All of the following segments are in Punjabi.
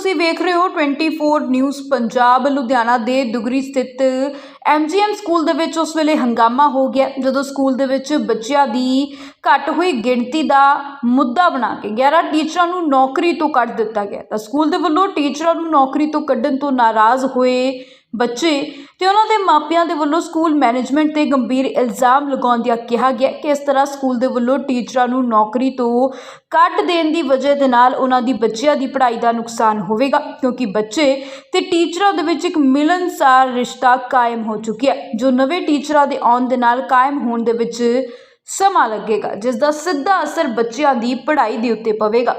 ਤੁਸੀਂ ਵੇਖ ਰਹੇ ਹੋ 24 ਨਿਊਜ਼ ਪੰਜਾਬ, ਲੁਧਿਆਣਾ ਦੇ ਦੁਗਰੀ ਸਥਿਤ ਐਮਜੀਐਮ ਸਕੂਲ ਦੇ ਵਿੱਚ ਉਸ ਵੇਲੇ ਹੰਗਾਮਾ ਹੋ ਗਿਆ। ਜਦੋਂ ਸਕੂਲ ਦੇ ਵਿੱਚ ਬੱਚਿਆਂ ਦੀ ਘੱਟ ਹੋਈ ਗਿਣਤੀ ਦਾ ਮੁੱਦਾ ਬਣਾ ਕੇ 11 ਟੀਚਰਾਂ ਨੂੰ ਨੌਕਰੀ ਤੋਂ ਕੱਢ ਦਿੱਤਾ ਗਿਆ। ਤਾਂ ਸਕੂਲ ਦੇ ਵੱਲੋਂ ਟੀਚਰਾਂ ਨੂੰ ਨੌਕਰੀ ਤੋਂ ਕੱਢਣ ਤੋਂ ਨਾਰਾਜ਼ ਹੋਏ ਬੱਚੇ ਤੇ ਉਹਨਾਂ ਦੇ ਮਾਪਿਆਂ ਦੇ ਵੱਲੋਂ ਸਕੂਲ ਮੈਨੇਜਮੈਂਟ ਤੇ ਗੰਭੀਰ ਇਲਜ਼ਾਮ ਲਗਾਉਂਦਿਆਂ ਕਿਹਾ ਗਿਆ ਕਿ ਇਸ ਤਰ੍ਹਾਂ ਸਕੂਲ ਦੇ ਵੱਲੋਂ ਟੀਚਰਾਂ ਨੂੰ ਨੌਕਰੀ ਤੋਂ ਕੱਢ ਦੇਣ ਦੀ ਵਜ੍ਹਾ ਦੇ ਨਾਲ ਉਹਨਾਂ ਦੀ ਬੱਚਿਆਂ ਦੀ ਪੜ੍ਹਾਈ ਦਾ ਨੁਕਸਾਨ ਹੋਵੇਗਾ ਕਿਉਂਕਿ ਬੱਚੇ ਤੇ ਟੀਚਰਾਂ ਦੇ ਵਿੱਚ ਇੱਕ ਮਿਲਨਸਾਰ ਰਿਸ਼ਤਾ ਕਾਇਮ ਹੋ ਚੁੱਕਿਆ ਜੋ ਨਵੇਂ ਟੀਚਰਾਂ ਦੇ ਆਉਣ ਦੇ ਨਾਲ ਕਾਇਮ ਹੋਣ ਦੇ ਵਿੱਚ ਸਮਾਂ ਲੱਗੇਗਾ ਜਿਸ ਦਾ ਸਿੱਧਾ ਅਸਰ ਬੱਚਿਆਂ ਦੀ ਪੜ੍ਹਾਈ ਦੇ ਉੱਤੇ ਪਵੇਗਾ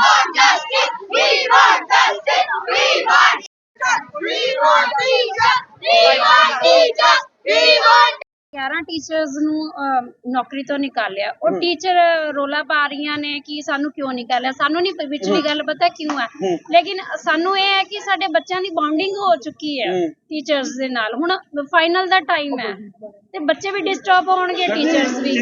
teachers ਨੂੰ ਅਹ, ਨੌਕਰੀ ਤੋਂ ਨਿਕਾਲਿਆ। ਉਹ ਟੀਚਰ ਰੋਲਾ ਪਾ ਰਹੀਆਂ ਨੇ ਕਿ ਸਾਨੂੰ ਕਿਉਂ ਨਿਕਾਲਿਆ? ਸਾਨੂੰ ਨਹੀਂ ਵਿਚਲੀ ਗੱਲ ਪਤਾ ਕਿਉਂ ਹੈ। ਲੇਕਿਨ ਸਾਨੂੰ ਇਹ ਹੈ ਕਿ ਸਾਡੇ ਬੱਚਿਆਂ ਦੀ ਬੌਂਡਿੰਗ ਹੋ ਚੁੱਕੀ ਹੈ ਟੀਚਰਸ ਦੇ ਨਾਲ। ਹੁਣ ਫਾਈਨਲ ਦਾ ਟਾਈਮ ਹੈ। ਤੇ ਬੱਚੇ ਵੀ ਡਿਸਟਰਬ ਹੋਣਗੇ ਟੀਚਰਸ ਵੀ।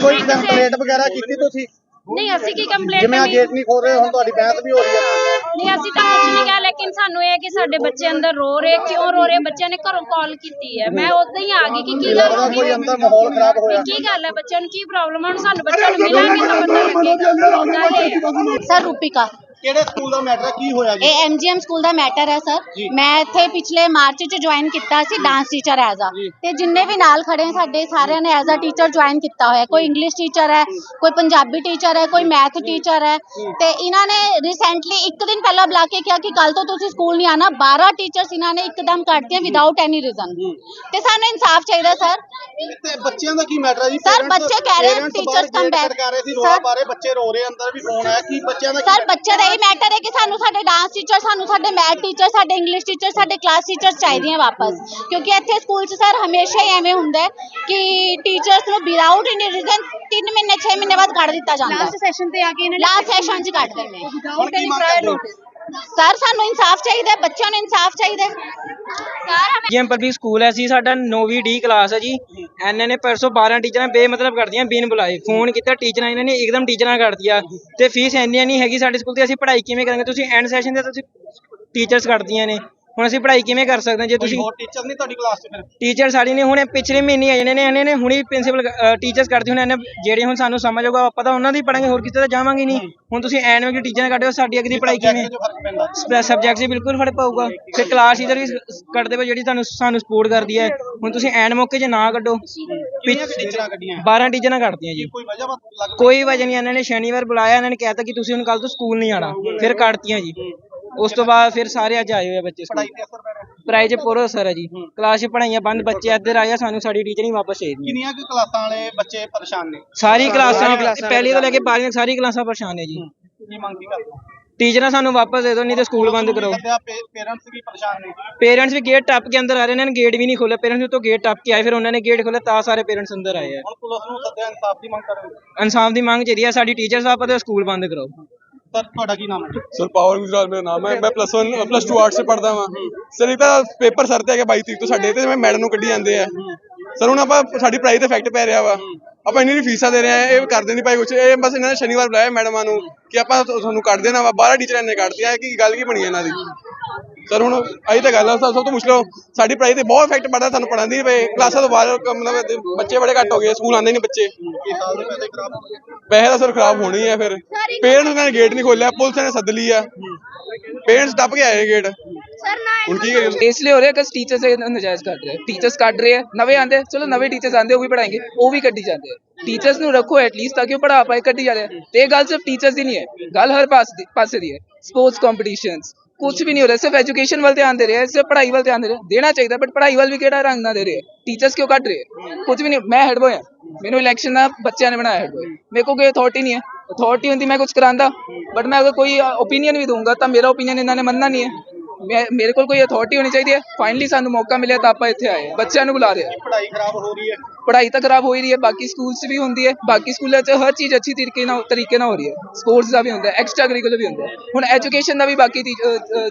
ਕੋਈ ਕੰਪਲੇਂਟ ਵਗੈਰਾ ਕੀਤੀ ਤੁਸੀਂ? ਨਹੀਂ ਅਸੀਂ ਕੀ ਕੰਪਲੇਂਟ ਜਿਵੇਂ ਆ ਗੇਟ ਨਹੀਂ ਖੋਲ ਰਹੇ ਹੁਣ ਤੁਹਾਡੀ ਬਹਿਸ ਵੀ ਹੋ ਰਹੀ ਹੈ। ਨਹੀਂ ਅਸੀਂ ਤਾਂ ਕੁਝ ਨਹੀਂ ਕਿਹਾ ਲੇਕਿਨ ਸਾਨੂੰ ਇਹ ਹੈ ਕਿ ਸਾਡੇ ਬੱਚੇ ਅੰਦਰ ਰੋ ਰਹੇ ਕਿਉਂ ਰੋ ਰਹੇ? ਬੱਚਿਆਂ ਨੇ ਘਰੋਂ ਕਾਲ ਕੀਤੀ ਹੈ। ਮੈਂ ਉਦਾਂ ਹੀ ਆ ਗਈ ਕਿ ਕੀ ਗੱਲ ਹੋ ਕੋਈ ਗਈ ਅੰਦਰ ਮਾਹੌਲ ਖਰਾਬ ਹੋਇਆ? ਕੀ ਗੱਲ ਹੈ? ਬੱਚਿਆਂ ਨੂੰ ਕੀ ਪ੍ਰੋਬਲਮ ਹੈ ਹੁਣ ਸਾਨੂੰ ਬੱਚਿਆਂ ਨੂੰ ਮਿਲਾਂਗੇ ਤਾਂ ਪਤਾ ਲੱਗੇਗਾ। ਸਰ ਰੂਪਿਕਾ। ਕਿਹੜੇ ਸਕੂਲ ਦਾ ਮੈਟਰ ਹੈ? ਕੀ ਹੋਇਆ ਜੀ? ਇਹ ਐਮਜੀਐਮ ਸਕੂਲ ਦਾ ਮੈਟਰ ਹੈ ਸਰ। ਮੈਂ ਇੱਥੇ ਪਿਛਲੇ ਮਾਰਚ ਚ ਜੁਆਇਨ ਕੀਤਾ ਸੀ ਡਾਂਸ ਟੀਚਰ ਐਜ਼ ਆ ਤੇ ਜਿੰਨੇ ਵੀ ਨਾਲ ਖੜੇ ਆ ਸਾਡੇ ਸਾਰਿਆਂ ਨੇ ਐਜ਼ ਆ ਟੀਚਰ ਜੁਆਇਨ ਕੀਤਾ ਹੋਇਆ। ਕੋਈ ਇੰਗਲਿਸ਼ ਟੀਚਰ ਹੈ ਕੋਈ ਪੰਜਾਬੀ ਟੀਚਰ ਹੈ ਕੋਈ ਮੈਥ ਟੀਚਰ ਹੈ। ਤੇ ਇਹਨਾਂ ਨੇ ਰੀਸੈਂਟਲੀ ਇੱਕ ਦਿਨ ਪਹਿਲਾਂ ਬੁਲਾ ਕੇ ਕਿਹਾ ਕਿ ਕੱਲ ਤੋਂ ਤੁਸੀਂ ਸਕੂਲ ਨਹੀਂ ਆਣਾ 12 ਟੀਚਰਸ ਇਹਨਾਂ ਨੇ ਇੱਕਦਮ ਕੱਢਤੀਆਂ ਵਿਦਆਊਟ ਐਨੀ ਰੀਜ਼ਨ ਤੇ ਸਾਨੂੰ ਇਨਸਾਫ ਚਾਹੀਦਾ ਸਰ। ਤੇ ਬੱਚਿਆਂ ਦਾ ਕੀ ਮੈਟਰ ਹੈ ਜੀ? Sir, Parents- ਬੱਚੇ ਕਹਿ ਰਹੇ ਆ, parents teachers ਬਾਹਰ come gate back. ਖੜਕਾ ਰਹੇ ਸੀ Sir- ਪਾ ਰਹੇ ਬੱਚੇ ਰੋ ਰਹੇ ਅੰਦਰ ਵੀ ਫੋਨ ਆਇਆ ਕੀ ਬੱਚਿਆਂ ਦਾ ਕੀ ਸਰ ਬੱਚੇ ਦਾ ਇਹ ਮੈਟਰ ਹੈ ਕਿ ਸਾਨੂੰ ਸਾਡੇ ਡਾਂਸ ਟੀਚਰ ਸਾਨੂੰ ਸਾਡੇ ਮੈਥ ਟੀਚਰ ਸਾਡੇ ਇੰਗਲਿਸ਼ ਟੀਚਰ ਸਾਡੇ ਕਲਾਸ ਟੀਚਰ ਚਾਹੀਦੀਆਂ ਵਾਪਸ। ਕਿਉਂਕਿ ਇੱਥੇ ਸਕੂਲ 'ਚ ਸਰ ਹਮੇਸ਼ਾ ਹੀ ਐਵੇਂ ਹੁੰਦਾ ਕਿ ਟੀਚਰਸ ਨੂੰ ਵਿਦਆਊਟ ਐਨੀ ਰੀਜ਼ਨ 3 ਮਹੀਨੇ 6 ਮਹੀਨੇ ਬਾਅਦ ਕੱਢ ਦਿੱਤਾ ਜਾਂਦਾ। ਲਾਸਟ ਸੈਸ਼ਨ ਤੇ ਆ ਕੇ ਇਹਨਾਂ ਲਾਸਟ ਸੈਸ਼ਨ 'ਚ ਕੱਢ ਦਿੰਦੇ ਕੀ ਮੰਗ ਕਰਦੇ ਹੋ? ਸਰ, ਸਾਨੂੰ ਇਨਸਾਫ ਚਾਹੀਦਾ ਹੈ ਬੱਚਿਆਂ ਨੂੰ ਇਨਸਾਫ ਚਾਹੀਦਾ। ਹੈ ਸਰ ਜੀਐਮ ਪਬਲਿਕ ਸਕੂਲ ਹੈ ਸੀ ਸਾਡਾ 9ਵੀਂ ਡੀ ਕਲਾਸ ਹੈ ਜੀ। ਇਹਨਾਂ ਨੇ ਪਰਸੋਂ 12 ਟੀਚਰਾਂ ਬੇਮਤਲਬ ਕਰਦੀਆਂ, ਬਿਨ ਬੁਲਾਏ। ਫੋਨ ਕੀਤਾ, ਟੀਚਰਾਂ ਇਹਨਾਂ ਨੇ ਇੱਕਦਮ ਟੀਚਰਾਂ ਕਰਤੀਆਂ ਤੇ ਫੀਸ ਇੰਨੀ ਨਹੀਂ ਹੈਗੀ ਸਾਡੇ ਸਕੂਲ ਤੇ ਅਸੀਂ ਪੜ੍ਹਾਈ ਕਿਵੇਂ ਕਰਾਂਗੇ? ਤੁਸੀਂ ਐਂਡ ਸੈਸ਼ਨ ਤੇ ਤੁਸੀਂ ਟੀਚਰਸ ਕੱਢਦੀਆਂ ਨੇ। ਹੁਣ ਅਸੀਂ ਪੜ੍ਹਾਈ ਕਿਵੇਂ ਕਰ ਸਕਦੇ ਹਾਂ? ਜੇ ਤੁਸੀਂ ਹੋਰ ਟੀਚਰ ਨਹੀਂ ਤੁਹਾਡੀ ਕਲਾਸ 'ਚ ਫਿਰ? ਟੀਚਰ ਸਾਡੀ ਨੇ ਹੁਣੇ ਪਿਛਲੇ ਮਹੀਨੇ ਆਏ ਨੇ ਨੇ ਇਹਨਾਂ ਨੇ ਹੁਣੀ ਪ੍ਰਿੰਸੀਪਲ ਟੀਚਰਸ ਕਰਦੀ ਹੁਣ ਇਹਨੇ ਜਿਹੜੇ ਹੁਣ ਸਾਨੂੰ ਸਮਝ ਆਊਗਾ ਆਪਾਂ ਤਾਂ ਉਹਨਾਂ ਦੀ ਪੜਾਂਗੇ ਹੋਰ ਕਿਸੇ ਦਾ ਜਾਵਾਂਗੇ ਨਹੀਂ। ਹੁਣ ਤੁਸੀਂ ਐਨ ਵਿੱਚ ਟੀਚਰਾਂ ਕੱਢਿਓ ਸਾਡੀ ਅੱਗੇ ਦੀ ਪੜਾਈ ਕਿਵੇਂ? ਜੋ ਸਬਜੈਕਟ 'ਚ ਬਿਲਕੁਲ ਫ਼ਰਕ ਪਊਗਾ। ਫਿਰ ਕਲਾਸ ਟੀਚਰ ਵੀ ਕੱਢਦੇ ਪਏ ਜਿਹੜੀ ਤੁਹਾਨੂੰ ਸਾਨੂੰ ਸਪੋਰਟ ਕਰਦੀ ਹੈ। ਹੁਣ ਤੁਸੀਂ ਐਂਡ ਮੌਕੇ 'ਚ ਨਾ ਕੱਢੋ। ਕਿੰਨੀਆਂ ਕੁ ਟੀਚਰਾਂ ਕੱਢੀਆਂ? 12 ਟੀਚਰਾਂ ਕੱਢਦੀਆਂ ਜੀ। ਕੋਈ ਵਜ੍ਹਾ ਲੱਗ ਕੋਈ ਵਜ੍ਹਾ ਨਹੀਂ ਇਹਨਾਂ ਨੇ ਸ਼ਨੀਵਾਰ ਬੁਲਾਇਆ ਇਹਨਾਂ ਨੇ ਕਹਿਤਾ ਕਿ ਤੁਸੀਂ ਹੁਣ ਕੱਲ ਤੋਂ ਸਕੂਲ ਨਹੀਂ ਆਣਾ ਫਿਰ ਕੱਢਤੀਆਂ ਜੀ। ਉਸ ਤੋਂ ਬਾਅਦ ਫਿਰ ਸਾਰੇ ਅੱਜ ਆਏ ਹੋਏ ਆ ਬੱਚੇ ਪੜਾਈ ਤੇ ਅਸਰ ਪੈ ਰਿਹਾ 'ਚ ਪੂਰਾ ਅਸਰ ਹੈ ਜੀ। ਕਲਾਸ 'ਚ ਪੜਾਈਆਂ ਬੰਦ ਬੱਚੇ ਇੱਧਰ ਆਏ ਆ ਸਾਨੂੰ ਸਾਡੀ ਟੀਚਰ ਹੀ ਵਾਪਸ ਚਾਹੀਦੀ ਕਿੰਨੀਆਂ ਕੁ ਕਲਾਸਾਂ ਵਾਲੇ ਬੱਚੇ ਪਰੇਸ਼ਾਨ ਨੇ? ਸਾਰੀ ਕਲਾਸਾਂ ਪਹਿਲੀ ਤੋਂ ਲੈ ਕੇ 12ਵੀਂ ਸਾਰੀ ਕਲਾਸਾਂ ਪਰੇਸ਼ਾਨ ਨੇ ਜੀ। ਕੀ ਮੰਗ ਕੀ ਕਰਦੇ ਹੋ? ਟੀਚਰਾਂ ਸਾਨੂੰ ਵਾਪਸ ਦੇ ਦਿਓ ਨਹੀਂ ਤੇ ਸਕੂਲ ਬੰਦ ਕਰੋ। ਪੇਰੈਂਟਸ ਵੀ ਪਰੇਸ਼ਾਨ ਨੇ। ਪੇਰੈਂਟਸ ਵੀ ਗੇਟ ਟੱਪ ਕੇ ਅੰਦਰ ਆ ਰਹੇ ਨੇ ਗੇਟ ਵੀ ਨਹੀਂ ਖੋਲ੍ਹਿਆ। ਪੇਰੈਂਟਸ ਤੋਂ ਗੇਟ ਟੱਪ ਕੇ ਆਏ ਫਿਰ ਉਹਨਾਂ ਨੇ ਗੇਟ ਖੋਲ੍ਹਿਆ ਤਾਂ ਸਾਰੇ ਪੇਰੈਂਟਸ ਅੰਦਰ ਆਏ ਆ। ਹੁਣ ਪੁਲਿਸ ਨੂੰ ਸੱਦਿਆ ਇਨਸਾਫ ਦੀ ਮੰਗ ਕਰ ਰਹੇ ਹੋ? ਇਨਸਾਫ ਦੀ ਮੰਗ ਚਾਹੀਦੀ ਹੈ ਸਾਡੀ ਟੀਚਰਸ ਵਾਪਸ ਦਿਓ ਸਕੂਲ ਬੰਦ ਕਰਾਓ ਸਰ, ਤੁਹਾਡਾ ਕੀ ਨਾਮ ਹੈ ਸਰ, ਪਾਵਰ ਗੁਜਰਾਲ ਮੇਰਾ ਨਾਮ ਹੈ। ਮੈਂ ਪਲੱਸ 1 ਪਲੱਸ 2 ਆਰਟਸ ਸੇ ਪੜਦਾ ਹਾਂ ਸਰ, ਇਹ ਤਾਂ ਪੇਪਰ ਸਰ ਤੇ ਆ ਕੇ 22 ਤਰੀਕ ਤੋਂ ਸਾਡੇ ਤੇ ਮੈਂ ਮੈਡਮ ਨੂੰ ਕੱਢੀ ਜਾਂਦੇ ਆ। ਸਰ, ਹੁਣ ਆਪਾਂ ਸਾਡੀ ਪੜ੍ਹਾਈ ਤੇ ਇਫੈਕਟ ਪੈ ਰਿਹਾ ਵਾ। ਆਪਾਂ ਇੰਨੀ ਇੰਨੀ ਫੀਸਾਂ ਦੇ ਰਹੇ ਆ ਇਹ ਕਰਦੇ ਨਹੀਂ ਪਾਈ ਕੁਛ। ਇਹ ਬਸ ਇਹਨਾਂ ਨੇ ਸ਼ਨੀਵਾਰ ਬੁਲਾਇਆ ਮੈਡਮਾਂ ਨੂੰ ਕਿ ਆਪਾਂ ਤੁਹਾਨੂੰ ਕੱਢ ਦੇਣਾ ਵਾ। 12 ਟੀਚਰਾਂ ਨੇ ਕੱਢ ਦਿਆ ਕਿ ਗੱਲ ਕੀ ਬਣੀ ਇਹਨਾਂ ਦੀ? ਸਰ ਹੁਣ ਆਹੀ ਤਾਂ ਗੱਲ ਆ ਸਭ ਤੋਂ ਮੁਸ਼ਕਲ ਸਾਡੀ ਪੜ੍ਹਾਈ ਤੇ ਬਹੁਤ ਇਫੈਕਟ ਪੜਦਾ ਸਾਨੂੰ ਪੜਾਉਂਦੀ ਨਹੀਂ ਪਏ। ਕਲਾਸਾਂ ਤੋਂ ਬਾਅਦ ਮਤਲਬ ਬੱਚੇ ਬੜੇ ਘੱਟ ਹੋ ਗਏ ਸਕੂਲ ਆਉਂਦੇ ਨਹੀਂ ਬੱਚੇ। ਦੇ ਪੈਸੇ ਹੋ ਤਾਂ ਸਰ ਖਰਾਬ ਹੋਣੀ ਆ ਫਿਰ। ਪੇਰੈਂਟਸ ਨੇ ਗੇਟ ਨਹੀਂ ਖੋਲਿਆ ਪੁਲਿਸ ਨੇ ਸੱਦ ਲਈ ਆ। ਪੇਰੈਂਟਸ ਟੱਪ ਕੇ ਆਏ ਗੇਟ। ਇਸ ਲਈ ਹੋ ਰਿਹਾ ਕਿ ਟੀਚਰ ਸੇ ਨਜਾਇਜ਼ ਕੱਢ ਰਹੇ ਟੀਚਰਸ ਕੱਢ ਰਹੇ ਆ। ਨਵੇਂ ਆਂਦੇ ਚਲੋ ਨਵੇਂ ਟੀਚਰਸ ਆਂਦੇ ਉਹ ਵੀ ਪੜਾਏਂਗੇ ਉਹ ਵੀ ਕੱਢੀ ਜਾਂਦੇ ਆ। ਟੀਚਰਸ ਨੂੰ ਰੱਖੋ ਐਟਲੀਸਟ ਤਾਂ ਕਿ ਉਹ ਪੜਾ ਪਾਏ ਕੱਢੀ ਜਾਂਦੇ ਤੇ ਇਹ ਗੱਲ ਸਿਰਫ ਟੀਚਰਸ ਦੀ ਨਹੀਂ ਹੈ। ਗੱਲ ਹਰ ਪਾਸ ਦੀ ਪਾਸੇ ਦੀ ਹੈ। ਸਪੋਰਟਸ ਕੰਪੀਟੀਸ਼ਨਸ ਕੁਝ ਵੀ ਨਹੀਂ ਹੋ ਰਿਹਾ ਸਿਰਫ ਐਜੂਕੇਸ਼ਨ ਵੱਲ ਧਿਆਨ ਦੇ ਰਹੇ ਸਿਰਫ ਪੜ੍ਹਾਈ ਵੱਲ ਧਿਆਨ ਦੇ ਰਹੇ। ਦੇਣਾ ਚਾਹੀਦਾ ਬਟ ਪੜ੍ਹਾਈ ਵੱਲ ਵੀ ਕਿਹੜਾ ਰੰਗ ਨਾ ਦੇ ਰਹੇ। ਟੀਚਰਸ ਕਿਉਂ ਕੱਢ ਰਹੇ? ਕੁਝ ਵੀ ਨਹੀਂ ਮੈਂ ਹੈਡ ਬੋਏ ਆ ਮੈਨੂੰ ਇਲੈਕਸ਼ਨ ਦਾ ਬੱਚਿਆਂ ਨੇ ਬਣਾਇਆ ਹੈਡ ਬੋਏ ਮੇਰੇ ਕੋਲ ਕੋਈ ਅਥਾਰਟੀ ਨਹੀਂ ਹੈ। ਅਥਾਰਟੀ ਹੁੰਦੀ ਮੈਂ ਕੁਝ ਕਰਾਂਦਾ ਬਟ ਮੈਂ ਅਗਰ ਕੋਈ ਓਪੀਨੀਅਨ ਵੀ ਦੂੰਗਾ ਤਾਂ ਮੇਰਾ ਓਪੀਨੀਅਨ ਇਹਨਾਂ ਨੇ ਮੰਨਣਾ ਨਹੀਂ ਹੈ। ਮੇਰੇ ਕੋਲ ਕੋਈ ਅਥਾਰਟੀ ਹੋਣੀ ਚਾਹੀਦੀ ਹੈ? ਫਾਈਨਲੀ ਸਾਨੂੰ ਮੌਕਾ ਮਿਲਿਆ ਤਾਂ ਆਪਾਂ ਇੱਥੇ ਆਏ। ਬੱਚਿਆਂ ਨੂੰ ਬੁਲਾ ਰਹੇ ਹਾਂ। ਪੜ੍ਹਾਈ ਖਰਾਬ ਹੋ ਰਹੀ ਹੈ। ਪੜ੍ਹਾਈ ਤਾਂ ਖਰਾਬ ਹੋ ਹੀ ਰਹੀ ਹੈ ਬਾਕੀ ਸਕੂਲਸ 'ਚ ਵੀ ਹੁੰਦੀ ਹੈ। ਬਾਕੀ ਸਕੂਲਾਂ 'ਚ ਹਰ ਚੀਜ਼ ਅੱਛੀ ਤਰੀਕੇ ਨਾਲ ਤਰੀਕੇ ਨਾਲ ਹੋ ਰਹੀ ਹੈ। ਸਪੋਰਟਸ ਦਾ ਵੀ ਹੁੰਦਾ ਐਕਸਟਰਾ ਕਰਿਕੂਲਰ ਵੀ ਹੁੰਦਾ ਹੁਣ ਐਜੂਕੇਸ਼ਨ ਦਾ ਵੀ ਬਾਕੀ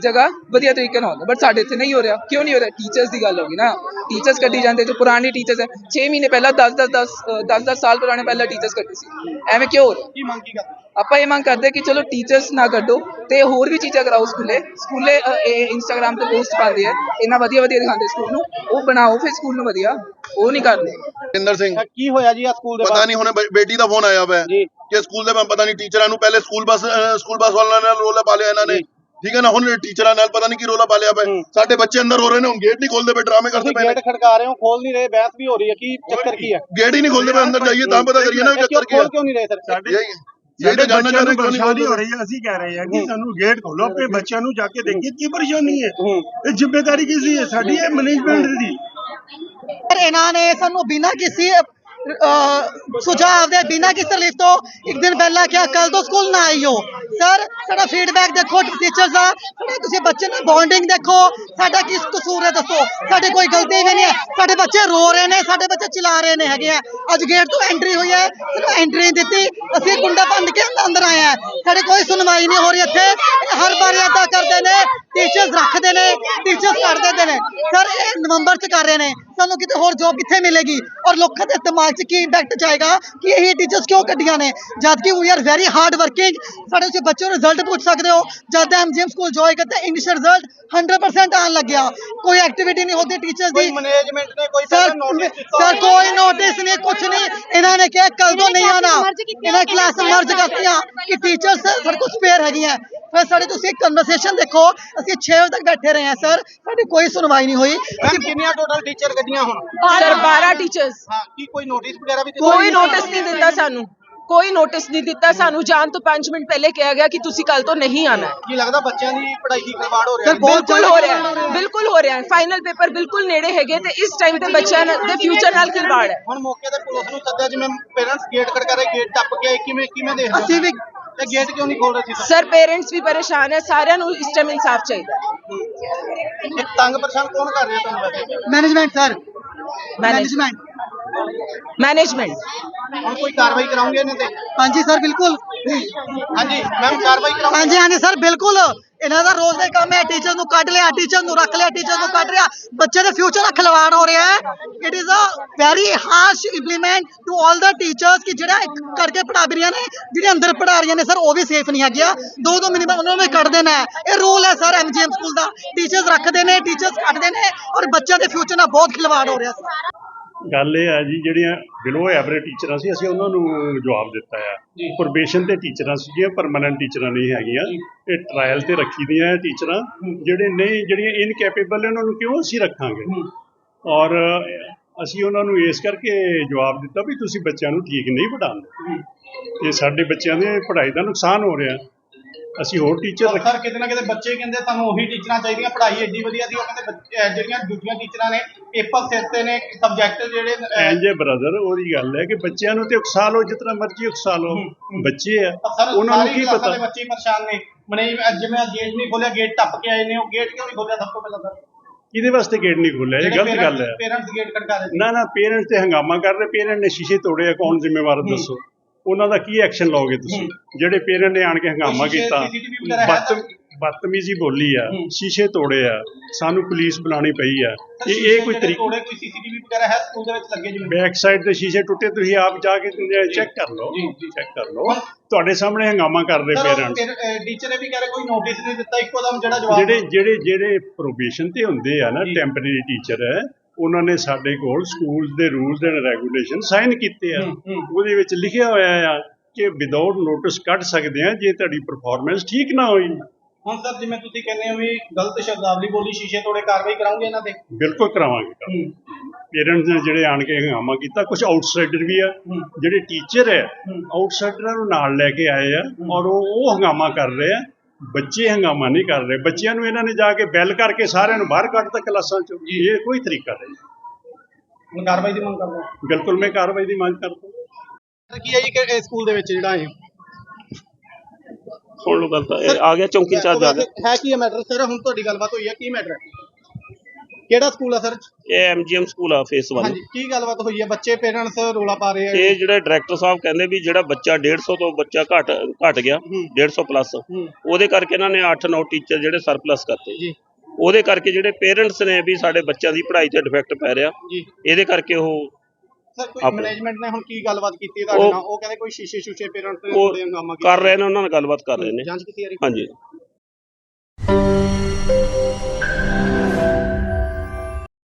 ਜਗ੍ਹਾ ਵਧੀਆ ਤਰੀਕੇ ਨਾਲ ਹੁੰਦਾ ਬਟ ਸਾਡੇ ਇੱਥੇ ਨਹੀਂ ਹੋ ਰਿਹਾ। ਕਿਉਂ ਨਹੀਂ ਹੋ ਰਿਹਾ? ਟੀਚਰਸ ਦੀ ਗੱਲ ਹੋ ਗਈ ਨਾ। ਟੀਚਰਸ ਕੱਢੀ ਜਾਂਦੇ ਜੋ ਪੁਰਾਣੇ ਟੀਚਰਸ ਹੈ। 6 ਮਹੀਨੇ ਪਹਿਲਾਂ 10 10 10 10 10 ਸਾਲ ਪੁਰਾਣੇ ਪਹਿਲਾਂ ਟੀਚਰਸ ਕੱਢੇ ਸੀ। ਐਵੇਂ ਕਿਉਂ ਹੋ ਰਿਹਾ? ਕੀ ਮੰਗ ਕੀ ਕਰਦੇ ਆਪਾਂ ਇਹ ਮੰਗ ਕਰਦੇ ਕਿ ਚਲੋ ਟੀਚਰਸ ਨਾ ਕੱਢੋ ਤੇ ਹੋਰ ਵੀ ਚੀਜ਼ਾਂ ਕਰਾਓ ਸਕੂਲੇ। ਸਕੂਲੇ ਇਹ ਇੰਸਟਾਗ੍ਰam ਤੇ ਪੋਸਟ ਪਾਉਂਦੇ ਆ ਇਹਨਾਂ ਵਧੀਆ ਵਧੀਆ ਦਿਖਾਉਂਦੇ ਸਕੂਲ ਨੂੰ। ਉਹ ਬਣਾਓ ਫਿਰ ਸਕੂਲ ਨੂੰ ਵਧੀਆ। ਉਹ ਨਹੀਂ ਕਰਦੇ। ਇੰਦਰ ਸਿੰਘ ਕੀ ਹੋਇਆ ਜੀ ਆ ਸਕੂਲ ਦੇ ਪਤਾ ਨਹੀਂ ਹੁਣੇ ਬੇਟੀ ਦਾ ਫੋਨ ਆਇਆ ਹੋਇਆ ਕਿ ਸਕੂਲ ਦੇ ਮੈਂ ਪਤਾ ਨਹੀਂ ਟੀਚਰਾਂ ਨੂੰ ਪਹਿਲੇ ਸਕੂਲ ਬੱਸ ਸਕੂਲ ਬੱਸ ਵਾਲਿਆਂ ਨਾਲ ਰੋਲਾ ਪਾ ਲਿਆ ਇਹਨਾਂ ਨੇ। ਠੀਕ ਹੈ ਨਾ ਹੁਣ ਟੀਚਰਾਂ ਨਾਲ ਪਤਾ ਨਹੀਂ ਕੀ ਰੋਲਾ ਪਾ ਲਿਆ ਪਿਆ। ਹੂੰ। ਸਾਡੇ ਬੱਚੇ ਅੰਦਰ ਹੋ ਰਹੇ ਨੇ ਹੁਣ ਗੇਟ ਨਹੀਂ ਖੋਲਦੇ ਪਏ ਡਰਾਮੇ ਕਰਦੇ ਪਏ ਨੇ। ਗੇਟ ਖੜਕਾ ਰਹੇ ਹੋ ਖੋਲ ਨਹੀਂ ਰਹੇ ਬਹਿਸ ਵੀ ਹੋ ਰਹੀ ਹੈ ਕੀ ਚੱਕਰ ਕੀ? ਹੈ? ਗੇਟ ਹੀ ਨਹੀਂ ਖੋਲਦੇ ਪਏ ਅੰਦਰ ਜਾਈਏ ਤਾਂ ਪਤਾ ਕਰੀਏ ਨਾ ਚੱਕਰ ਕੀ ਹੈ। ਖੋਲ ਕਿਉਂ ਨਹੀਂ ਰਹੇ ਸਰ? ਯਹੀ ਯਹੀ ਤਾਂ ਜਾਨਣਾ ਚਾਹ ਰਹੇ ਪਰੇਸ਼ਾਨੀ ਹੋ ਰਹੀ ਹੈ ਅਸੀਂ ਕਹਿ ਰਹੇ ਹਾਂ ਕਿ ਸਾਨੂੰ ਗੇਟ ਖੋਲੋ ਆਪਣੇ ਬੱਚਿਆਂ ਨੂੰ ਜਾ ਕੇ ਦੇਖੀਏ ਕੀ ਪਰੇਸ਼ਾਨੀ ਹੈ? ਇਹ ਜ਼ਿੰਮੇਵਾਰੀ ਕਿਸ ਦੀ ਹੈ? ਸਾਡੀ ਹੈ ਮੈਨੇਜਮੈਂਟ ਦੀ। ਪਰ ਇਹਨਾਂ ਨੇ ਸਾਨੂੰ ਬਿਨਾਂ ਕਿਸੇ ਸੁਝਾਅ ਦੇ ਬਿਨਾਂ ਕਿਸੇ ਤਕਲੀਫ ਤੋਂ ਇੱਕ ਦਿਨ ਪਹਿਲਾਂ ਕਿਹਾ ਕੱਲ ਤੋਂ ਸਕੂਲ ਨਾ ਆਈਓ ਸਰ ਸਾਡਾ ਫੀਡਬੈਕ ਦੇਖੋ ਟੀਚਰਸ ਦਾ। ਸਾਡੇ ਤੁਸੀਂ ਬੱਚੇ ਨਾਲ ਬੌਂਡਿੰਗ ਦੇਖੋ। ਸਾਡਾ ਕਿਸ ਕਸੂਰ ਹੈ ਦੱਸੋ? ਸਾਡੇ ਕੋਈ ਗਲਤੀ ਵੀ ਨਹੀਂ ਹੈ। ਸਾਡੇ ਬੱਚੇ ਰੋ ਰਹੇ ਨੇ, ਸਾਡੇ ਬੱਚੇ ਚਿਲਾ ਰਹੇ ਨੇ ਹੈਗੇ ਆ। ਅੱਜ ਗੇਟ ਤੋਂ ਐਂਟਰੀ ਹੋਈ ਹੈ। ਸਾਨੂੰ ਐਂਟਰੀ ਦਿੱਤੀ। ਅਸੀਂ ਕੁੰਡਾ ਬੰਦ ਕੇ ਅੰਦਰ ਆਏ ਆ ਸਾਡੀ ਕੋਈ ਸੁਣਵਾਈ ਨਹੀਂ ਹੋ ਰਹੀ ਇੱਥੇ। ਇਹ ਹਰ ਵਾਰ ਏਦਾਂ ਕਰਦੇ ਨੇ ਟੀਚਰਸ ਰੱਖਦੇ ਨੇ ਟੀਚਰਸ ਕੱਢ ਦਿੰਦੇ ਨੇ। ਸਰ ਇਹ ਨਵੰਬਰ ਚ ਕਰ ਰਹੇ ਨੇ। ਸਾਨੂੰ ਕਿਤੇ ਹੋਰ ਜੋਬ ਕਿੱਥੇ ਮਿਲੇਗੀ? ਔਰ ਲੋਕਾਂ ਦੇ ਦਿਮਾਗ 'ਚ ਕੀ ਇੰਪੈਕਟ ਜਾਏਗਾ? ਕਿ ਇਹ ਟੀਚਰਸ ਕਿਉਂ ਕੱਢੀਆਂ ਨੇ? ਜਦ ਕਿ we are very hard working ਸਾਡੇ ਤੁਸੀਂ ਬੱਚਿਆਂ ਨੂੰ ਰਿਜ਼ਲਟ ਪੁੱਛ ਸਕਦੇ ਹੋ। ਜਦ ਐਮਜੀਐਮ ਸਕੂਲ ਜੋਏ ਕਰਤੇ ਇੰਗਲਿਸ਼ ਰਿਜ਼ਲਟ 100% ਆਉਣ ਲੱਗਿਆ। ਕੋਈ ਐਕਟੀਵਿਟੀ ਨਹੀਂ ਹੁੰਦੀ ਟੀਚਰਸ ਕੋਈ ਦੀ ਮੈਨੇਜਮੈਂਟ ਨੇ ਕੋਈ ਨੋਟਿਸ ਸਰ ਕੋਈ ਨੋਟਿਸ ਨਹੀਂ ਕੁਝ ਨਹੀਂ। ਇਹਨਾਂ ਨੇ ਕਿਹਾ ਕੱਲ ਤੋਂ ਨਹੀਂ ਆਣਾ ਇਹਨਾਂ ਕਲਾਸ ਮਰਜ ਕਰਤੀਆਂ ਕਿ ਟੀਚਰਸ ਸਾਡੇ ਕੋਲ ਸਪੇਅਰ ਹੈਗੀਆਂ। ਫਿਰ ਸਾਡੇ ਤੁਸੀਂ ਕਨਵਰਸੇਸ਼ਨ ਦੇਖੋ ਅਸੀਂ 6 ਵਜੇ ਤੱਕ ਬੈਠੇ ਰਹੇ ਹਾਂ ਸਰ। ਸਾਡੀ ਕੋਈ ਸੁਣਵਾਈ ਨਹੀਂ ਹੋਈ। ਮੈਮ ਕਿੰਨੀਆਂ ਟੋਟਲ ਟੀਚਰ ਗੱਡੀਆਂ ਹੁਣ? ਸਰ 12 ਟੀਚਰਸ ਹਾਂ ਕੀ ਕੋਈ ਨੋਟਿਸ ਵਗੈਰਾ ਵੀ ਦਿੱਤਾ? ਕੋਈ ਨੋਟਿਸ ਨਹੀਂ ਦਿੱਤਾ ਸਾਨੂੰ। ਕੋਈ ਨੋਟਿਸ ਨਹੀਂ ਦਿੱਤਾ ਸਾਨੂੰ। ਜਾਣ ਤੋਂ 5 ਮਿੰਟ ਪਹਿਲੇ ਕਿਹਾ ਗਿਆ ਕਿ ਤੁਸੀਂ ਕੱਲ ਤੋਂ ਨਹੀਂ ਆਣਾ ਕੀ ਲੱਗਦਾ ਬੱਚਿਆਂ ਦੀ ਪੜ੍ਹਾਈ ਦੀ ਖਿਲਵਾੜ ਹੋ ਰਿਹਾ? ਬਹੁਤ ਬਿਲਕੁਲ ਹੋ ਰਿਹਾ। ਹੈ ਬਿਲਕੁਲ ਹੋ ਰਿਹਾ। ਹੈ ਫਾਈਨਲ ਪੇਪਰ ਬਿਲਕੁਲ ਨੇੜੇ ਹੈਗੇ ਤੇ ਇਸ ਟਾਈਮ ਤੇ ਬੱਚਿਆਂ ਦੇ ਫਿਊਚਰ ਨਾਲ ਖਿਲਵਾੜ ਹੈ। ਹੁਣ ਮੌਕੇ ਤੇ ਪੁਲਿਸ ਨੂੰ ਸੱਦਿਆ ਜਿਵੇਂ ਪੇਰੈਂਟਸ ਗੇਟ ਖੜਕਾ ਰਹੇ ਗੇਟ ਟੱਪ ਕੇ ਕਿਵੇਂ ਕਿਵੇਂ ਦੇਖਦੇ ਹੋ? ਅਸੀਂ ਵੀ ਤੇ ਗੇਟ ਕਿਉਂ ਨਹੀਂ ਖੋਲ ਰਹੇ ਸੀ? ਸਰ ਪੇਰੈਂਟਸ ਵੀ ਪਰੇਸ਼ਾਨ ਹੈ ਸਾਰਿਆਂ ਨੂੰ ਇਸ ਟਾਈਮ ਇਨਸਾਫ ਚਾਹੀਦਾ ਹੈ। ਇਹ ਤੰਗ ਪਰੇਸ਼ਾਨ ਕੌਣ ਕਰ ਰਿਹਾ ਤੁਹਾਨੂੰ ਵੈਸੇ? ਮੈਨੇਜਮੈਂਟ ਸਰ ਮੈਨੇਜਮੈਂਟ ਮੈਨੇਜਮੈਂਟ ਹੁਣ ਕੋਈ ਕਾਰਵਾਈ ਕਰਾਉਂਗੇ ਇਹਨਾਂ ਤੇ? ਹਾਂਜੀ ਸਰ ਬਿਲਕੁਲ। ਹਾਂਜੀ ਮੈਮ ਕਾਰਵਾਈ ਕਰਾਉਂਗੇ ਹਾਂਜੀ ਹਾਂਜੀ ਸਰ ਬਿਲਕੁਲ। ਇਹਨਾਂ ਦਾ ਰੋਜ਼ ਦਾ ਹੀ ਕੰਮ ਹੈ ਟੀਚਰ ਨੂੰ ਕੱਢ ਲਿਆ ਟੀਚਰ ਨੂੰ ਰੱਖ ਲਿਆ ਟੀਚਰ ਨੂੰ ਕੱਢ ਲਿਆ। ਬੱਚੇ ਦੇ ਫਿਊਚਰ ਨਾਲ ਖਿਲਵਾੜ ਹੋ ਰਿਹਾ ਹੈ। It is a very harsh implement to all the teachers ਕਿ ਜਿਹੜਾ ਇੱਕ ਕਰਕੇ ਪੜ੍ਹਾ ਵੀ ਰਹੀਆਂ ਨੇ ਜਿਹੜੇ ਅੰਦਰ ਪੜ੍ਹਾ ਰਹੀਆਂ ਨੇ ਸਰ ਉਹ ਵੀ ਸੇਫ ਨਹੀਂ ਹੈਗੀਆਂ। ਦੋ ਦੋ ਮਿਨੀਮਮ ਉਹਨਾਂ ਨੂੰ ਵੀ ਕੱਢ ਦੇਣਾ ਹੈ। ਇਹ ਰੂਲ ਹੈ ਸਰ ਐਮਜੀਐਮ ਸਕੂਲ ਦਾ। ਟੀਚਰਸ ਰੱਖਦੇ ਨੇ ਟੀਚਰਸ ਕੱਢਦੇ ਨੇ ਔਰ ਬੱਚਿਆਂ ਦੇ ਫਿਊਚਰ ਨਾਲ ਬਹੁਤ ਖਿਲਵਾੜ ਹੋ ਰਿਹਾ ਸਰ ਗੱਲ ਇਹ ਹੈ ਜੀ ਜਿਹੜੀਆਂ ਬਿਲੋ ਐਵਰੇਜ ਟੀਚਰਾਂ ਸੀ ਅਸੀਂ ਉਹਨਾਂ ਨੂੰ ਜਵਾਬ ਦਿੱਤਾ ਆ। ਪ੍ਰੋਬੇਸ਼ਨ ਤੇ ਟੀਚਰਾਂ ਸੀਗੀਆਂ ਪਰਮਨੈਂਟ ਟੀਚਰਾਂ ਨਹੀਂ ਹੈਗੀਆਂ। ਇਹ ਟ੍ਰਾਇਲ ਤੇ ਰੱਖੀ ਦੀਆਂ ਟੀਚਰਾਂ ਜਿਹੜੇ ਨਹੀਂ ਜਿਹੜੀਆਂ ਇਨਕੈਪੇਬਲ ਉਹਨਾਂ ਨੂੰ ਕਿਉਂ ਅਸੀਂ ਰੱਖਾਂਗੇ? ਔਰ ਅਸੀਂ ਉਹਨਾਂ ਨੂੰ ਇਸ ਕਰਕੇ ਜਵਾਬ ਦਿੱਤਾ ਵੀ ਤੁਸੀਂ ਬੱਚਿਆਂ ਨੂੰ ਠੀਕ ਨਹੀਂ ਪੜ੍ਹਾਉਂਦੇ। ਇਹ ਸਾਡੇ ਬੱਚਿਆਂ ਦੇ ਪੜ੍ਹਾਈ ਦਾ ਨੁਕਸਾਨ ਹੋ ਰਿਹਾ। ਅਸੀਂ ਹੋਰ ਟੀਚਰ ਰੱਖ ਸਰ ਕਿਤੇ ਨਾ ਕਿਤੇ ਬੱਚੇ ਕਹਿੰਦੇ ਸਾਨੂੰ ਉਹੀ ਟੀਚਰਾਂ ਚਾਹੀਦੀਆਂ ਪੜ੍ਹਾਈ ਐਡੀ ਵਧੀਆ ਦੀ ਉਹ ਕਹਿੰਦੇ ਬੱਚੇ- ਅਹ ਜਿਹੜੀਆਂ ਦੂਜੀਆਂ ਟੀਚਰਾਂ ਨੇ ਪੇਪਰ ਸਿਰ ਤੇ ਨੇ ਸਬਜੈਕਟ ਜਿਹੜੇ ਅਹ, ਐਂਜੇ ਬ੍ਰਦਰ ਉਹਦੀ ਗੱਲ ਹੈ ਕਿ ਬੱਚਿਆਂ ਨੂੰ ਤੇ ਉਕਸਾ ਲਓ ਜਿਤਨਾ ਮਰਜ਼ੀ ਉਕਸਾ ਲਓ ਬੱਚੇ ਆ। ਸਰ ਉਹਨਾਂ ਨੂੰ ਸਾਰੀ ਕੀ ਕਲਾਸਾਂ ਪਤਾ? ਦੇ ਬੱਚੇ ਹੀ ਪਰੇਸ਼ਾਨ ਨੇ। ਮਨੇ ਜਿਵੇਂ ਗੇਟ ਨਹੀਂ ਖੋਲਿਆ ਗੇਟ ਟੱਪ ਕੇ ਆਏ ਨੇ ਉਹ ਗੇਟ ਕਿਉਂ ਨਹੀਂ ਖੋਲਿਆ ਸਭ ਤੋਂ ਪਹਿਲਾਂ ਸਰ। ਕਿਹਦੇ ਵਾਸਤੇ ਗੇਟ ਨਹੀਂ ਖੋਲਿਆ ਇਹ ਗਲਤ ਗੱਲ ਹੈ। ਪੇਰੈਂਟਸ ਗੇਟ ਖੜਕਾ ਰਹੇ ਨਾ ਨਾ ਪੇਰੈਂਟਸ ਤੇ ਹੰਗਾਮਾ ਕਰ ਰਹੇ ਪੇਰੈਂਟ ਨੇ ਸ਼ੀਸ਼ੇ ਤੋੜੇ ਆ ਕੌਣ ਜ਼ਿੰਮੇਵਾਰ ਹੈ। ਦੱਸੋ। ਉਹਨਾਂ ਦਾ ਕੀ ਐਕਸ਼ਨ ਲਓਗੇ ਤੁਸੀਂ? ਜਿਹੜੇ ਪੇਰੈਂਟ ਨੇ ਆਣ ਕੇ ਹੰਗਾਮਾ ਕੀਤਾ ਬਦਤਮੀਜ਼ੀ ਬੋਲੀ ਆ ਸ਼ੀਸ਼ੇ ਤੋੜੇ ਆ ਸਾਨੂੰ ਪੁਲਿਸ ਬੁਲਾਣੀ ਪਈ ਆ। ਇਹ ਇਹ ਕੋਈ ਤਰੀਕਾ ਤੋੜੇ ਕੋਈ ਸੀਸੀਟੀਵੀ ਵਗੈਰਾ ਹੈ ਸਕੂਲ ਦੇ ਵਿੱਚ ਲੱਗੇ ਜਿਵੇਂ? ਬੈਕ ਸਾਈਡ ਤੇ ਸ਼ੀਸ਼ੇ ਟੁੱਟੇ ਤੁਸੀਂ ਆਪ ਜਾ ਕੇ ਚੈੱਕ ਕਰ ਲਓ ਚੈੱਕ ਕਰ ਲਓ। ਤੁਹਾਡੇ ਸਾਹਮਣੇ ਹੰਗਾਮਾ ਕਰਦੇ ਪੇਰੈਂਟਸ ਟੀਚਰ ਨੇ ਵੀ ਕਹਿ ਰਹੇ ਕੋਈ ਨੋਟਿਸ ਨਹੀਂ ਦਿੱਤਾ ਇੱਕੋ ਦਮ ਜਿਹੜਾ ਜਵਾਬ ਜਿਹੜੇ ਜਿਹੜੇ ਜਿਹੜੇ ਪ੍ਰੋਬੇਸ਼ਨ ਤੇ ਹੁੰਦੇ ਆ ਨਾ ਟੈਂਪਰੇਰੀ ਟੀਚਰ ਹੈ ਉਹਨਾਂ ਨੇ ਸਾਡੇ ਕੋਲ ਸਕੂਲਸ ਦੇ ਰੂਲਸ ਐਂਡ ਰੈਗੂਲੇਸ਼ਨ ਸਾਈਨ ਕੀਤੇ ਆ। ਉਹਦੇ ਵਿੱਚ ਲਿਖਿਆ ਹੋਇਆ ਆ ਕਿ ਵਿਦਆਊਟ ਨੋਟਿਸ ਕੱਢ ਸਕਦੇ ਆ ਜੇ ਤੁਹਾਡੀ ਪਰਫਾਰਮੈਂਸ ਠੀਕ ਨਾ ਹੋਈ। ਹੁਣ ਸਰ ਜਿਵੇਂ ਤੁਸੀਂ ਕਹਿੰਦੇ ਹੋ ਵੀ ਗਲਤ ਸ਼ਬਦਾਵਲੀ ਬੋਲੀ ਸ਼ੀਸ਼ੇ ਤੋੜੇ ਕਾਰਵਾਈ ਕਰਾਉਂਗੇ ਇਹਨਾਂ ਤੇ? ਬਿਲਕੁਲ ਕਰਾਵਾਂਗੇ। ਪੇਰੈਂਟਸ ਨੇ ਜਿਹੜੇ ਆਣ ਕੇ ਹੰਗਾਮਾ ਕੀਤਾ ਕੁਝ ਆਊਟਸਾਈਡਰ ਵੀ ਆ ਜਿਹੜੇ ਟੀਚਰ ਹੈ। ਆਊਟਸਾਈਡਰਾਂ ਨੂੰ ਨਾਲ ਲੈ ਕੇ ਆਏ ਆ ਔਰ ਉਹ ਉਹ ਹੰਗਾਮਾ ਕਰ ਰਹੇ ਆ। ਬੱਚੇ ਹੰਗਾਮਾ ਨਹੀਂ ਕਰ ਰਹੇ। ਬੱਚਿਆਂ ਨੂੰ ਇਹਨਾਂ ਨੇ ਜਾ ਕੇ ਬੈਲ ਕਰਕੇ ਸਾਰਿਆਂ ਨੂੰ ਬਾਹਰ ਕੱਢਤਾ ਕਲਾਸਾਂ ਚੋਂ। ਇਹ ਕੋਈ ਤਰੀਕਾ ਨਹੀਂ। ਹੁਣ ਕਾਰਵਾਈ ਦੀ ਮੰਗ ਕਰਦੇ ਬਿਲਕੁਲ ਮੈਂ ਕਾਰਵਾਈ ਦੀ ਮੰਗ ਕਰਦਾ। ਕੀ ਹੈ ਜੀ ਕਿ ਇਹ ਸਕੂਲ ਦੇ ਵਿੱਚ ਜਿਹੜਾ ਹੈ ਸੁਣ ਲਓ ਗੱਲ ਤਾਂ ਇਹ ਆ ਗਿਆ ਚੌਂਕੀ ਇੰਚਾਰਜ ਆ ਗਿਆ। ਹੈ ਕੀ ਮੈਟਰ? ਸਰ ਹੁਣ ਤੁਹਾਡੀ ਗੱਲਬਾਤ ਹੋਈ ਹੈ ਕੀ ਮੈਟਰ ਹੈ? ਕਿਹੜਾ ਸਕੂਲ ਆ ਸਰ? ਇਹ ਐਮਜੀਐਮ ਸਕੂਲ ਆ ਫੇਸ 1 ਹਾਂਜੀ ਕੀ ਗੱਲਬਾਤ ਹੋਈ ਹੈ ਬੱਚੇ ਪੇਰੈਂਟਸ ਰੋਲਾ ਪਾ ਰਹੇ ਆ? ਇਹ ਜਿਹੜੇ ਡਾਇਰੈਕਟਰ ਸਾਹਿਬ ਕਹਿੰਦੇ ਵੀ ਜਿਹੜਾ ਬੱਚਾ 150 ਤੋਂ ਬੱਚਾ ਘਟ ਘਟ ਗਿਆ 150 ਪਲੱਸ ਉਹਦੇ ਕਰਕੇ ਇਹਨਾਂ ਨੇ 8-9 ਟੀਚਰ ਜਿਹੜੇ ਸਰਪਲਸ ਕਰਤੇ। ਜੀ। ਉਹਦੇ ਕਰਕੇ ਜਿਹੜੇ ਪੇਰੈਂਟਸ ਨੇ ਵੀ ਸਾਡੇ ਬੱਚਿਆਂ ਦੀ ਪੜ੍ਹਾਈ ਤੇ ਡਿਫੈਕਟ ਪੈ ਰਿਹਾ। ਜੀ। ਇਹਦੇ ਕਰਕੇ ਉਹ ਸਰ ਕੋਈ ਆਪਣੇ- ਮੈਨੇਜਮੈਂਟ ਨੇ ਹੁਣ ਕੀ ਗੱਲਬਾਤ ਕੀਤੀ ਤੁਹਾਡੇ ਨਾਲ? ਉਹ ਕਹਿੰਦੇ ਕੋਈ ਸ਼ੀਸ਼ੇ ਸ਼ੂਸ਼ੇ ਪੇਰੈਂਟਸ ਨੇ ਕਰ ਰਹੇ ਨੇ ਉਹਨਾਂ ਨਾਲ ਗੱਲਬਾਤ ਕਰ ਰਹੇ ਨੇ। ਜਾਂਚ ਕੀਤੀ ਜਾ ਰਹੀ? ਹਾਂਜੀ।